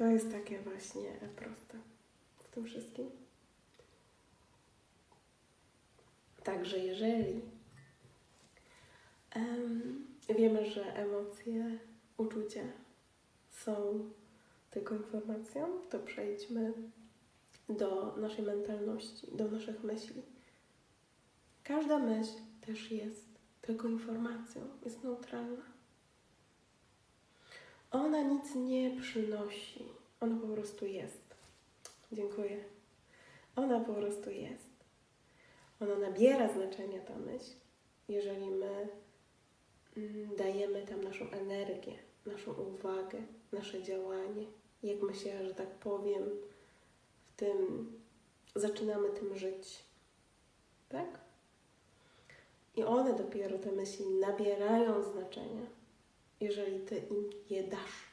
To jest takie właśnie proste w tym wszystkim. Także jeżeli em, wiemy, że emocje, uczucia są tylko informacją, to przejdźmy do naszej mentalności, do naszych myśli. Każda myśl też jest tylko informacją, jest neutralna. Ona nic nie przynosi, ona po prostu jest. Dziękuję. Ona po prostu jest. Ona nabiera znaczenia ta myśl, jeżeli my mm, dajemy tam naszą energię, naszą uwagę, nasze działanie. Jak my się, że tak powiem, w tym zaczynamy tym żyć. Tak? I one dopiero te myśli nabierają znaczenia, jeżeli ty im je dasz.